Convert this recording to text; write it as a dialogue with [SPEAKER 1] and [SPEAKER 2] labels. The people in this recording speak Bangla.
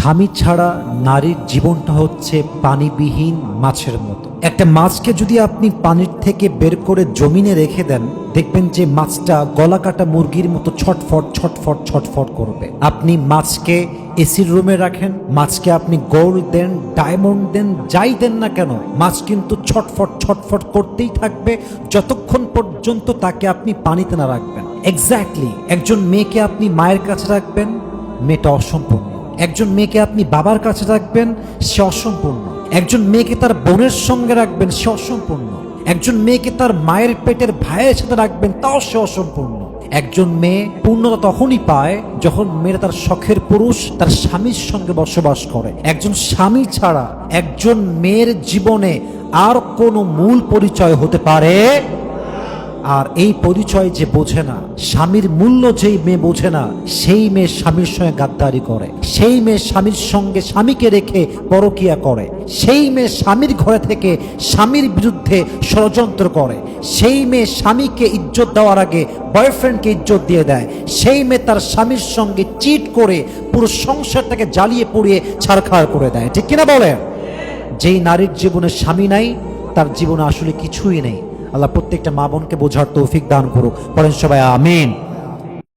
[SPEAKER 1] স্বামী ছাড়া নারীর জীবনটা হচ্ছে পানিবিহীন মাছের মতো। একটা মাছকে যদি আপনি পানির থেকে বের করে জমিনে রেখে দেন, দেখবেন যে মাছটা গলা কাটা মুরগির মতো ছটফট ছটফট ছটফট করবে। আপনি মাছকে এসির রুমে রাখেন, মাছকে আপনি গোল্ড দেন, ডায়মন্ড দেন, যাই দেন না কেন, মাছ কিন্তু ছটফট ছটফট করতেই থাকবে, যতক্ষণ পর্যন্ত তাকে আপনি পানিতে না রাখবেন। এক্স্যাক্টলি একজন মেয়েকে আপনি মায়ের কাছে রাখবেন, মেয়েটা অসম্পূর্ণ। একজন মেয়েকে আপনি বাবার কাছে রাখবেন, সে অসম্পূর্ণ। একজন মেয়েকে তার বোনের সঙ্গে রাখবেন, সে অসম্পূর্ণ। একজন মেয়েকে তার মায়ের পেটের ভাইয়ের সাথে রাখবেন, তাও সে অসম্পূর্ণ। একজন মেয়ে পূর্ণতা তখনই পায় যখন মেয়েরা তার শখের পুরুষ তার স্বামীর সঙ্গে বসবাস করে। একজন স্বামী ছাড়া একজন মেয়ের জীবনে আর কোনো মূল পরিচয় হতে পারে আর এই পরিচয় যে বোঝে না, স্বামীর মূল্য যেই মেয়ে বোঝে না, সেই মেয়ে স্বামীর সঙ্গে গাদ্দারি করে। সেই মেয়ে স্বামীর সঙ্গে স্বামীকে রেখে পরকিয়া করে। সেই মেয়ে স্বামীর ঘরে থেকে স্বামীর বিরুদ্ধে ষড়যন্ত্র করে। সেই মেয়ে স্বামীকে ইজ্জত দেওয়ার আগে বয়ফ্রেন্ডকে ইজ্জত দিয়ে দেয়। সেই মেয়ে তার স্বামীর সঙ্গে চিট করে পুরো সংসারটাকে জ্বালিয়ে পুড়িয়ে ছাড়খাড় করে দেয়। ঠিক কিনা বলে যেই নারীর জীবনে স্বামী নাই, তার জীবনে আসলে কিছুই নেই। আল্লাহ প্রত্যেকটা মা বোনকে বোঝার তৌফিক দান করুক। পরেন সবাই আমিন।